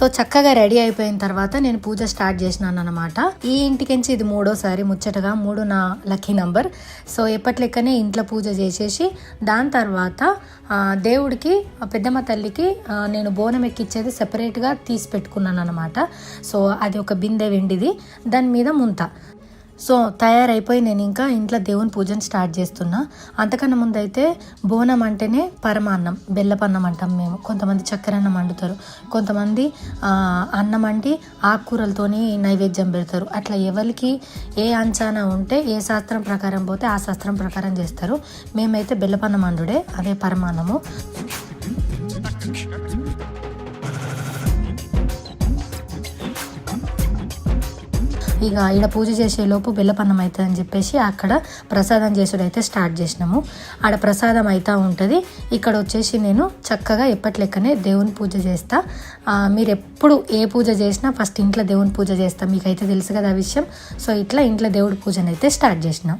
So చక్కగా ready అయిపోయిన తర్వాత నేను పూజ స్టార్ట్ చేసినాను అనమాట ఈ ఇంటికించి ఇది మూడోసారి ముచ్చటగా మూడు నా లక్కీ నంబర్. సో ఎప్పటి లెక్కనే ఇంట్లో పూజ చేసేసి దాని తర్వాత దేవుడికి పెద్దమ్మ తల్లికి నేను బోనం ఎక్కిచ్చేది సెపరేట్గా తీసి పెట్టుకున్నాను అనమాట సో అది ఒక బిందె వెండిది. దాని మీద ముంత. సో తయారైపోయి నేను ఇంకా ఇంట్లో దేవుని పూజను స్టార్ట్ చేస్తున్నా. అంతకన్నా ముందైతే బోనం అంటేనే పరమాన్నం బెల్లపన్నం అంటాం మేము. కొంతమంది చక్కెర అన్నం వండుతారు కొంతమంది అన్నం అండి ఆకుకూరలతోని నైవేద్యం పెడతారు. అట్లా ఎవరికి ఏ అంచాన ఉంటే ఏ శాస్త్రం ప్రకారం పోతే ఆ శాస్త్రం ప్రకారం చేస్తారు. మేమైతే బెల్లపన్నం అండుడే అదే పరమాన్నము. ఇక ఈడ పూజ చేసేలోపు బెల్లపన్నం అవుతుంది అని చెప్పేసి అక్కడ ప్రసాదం చేసుడు అయితే స్టార్ట్ చేసినాము. ఆడ ప్రసాదం అవుతూ ఉంటుంది. ఇక్కడ వచ్చేసి నేను చక్కగా ఎప్పటి లెక్కనే దేవుని పూజ చేస్తా. మీరు ఎప్పుడు ఏ పూజ చేసినా ఫస్ట్ ఇంట్లో దేవుని పూజ చేస్తా. మీకైతే తెలుసు కదా ఆ విషయం. సో ఇట్లా ఇంట్లో దేవుడి పూజనైతే స్టార్ట్ చేసినాం.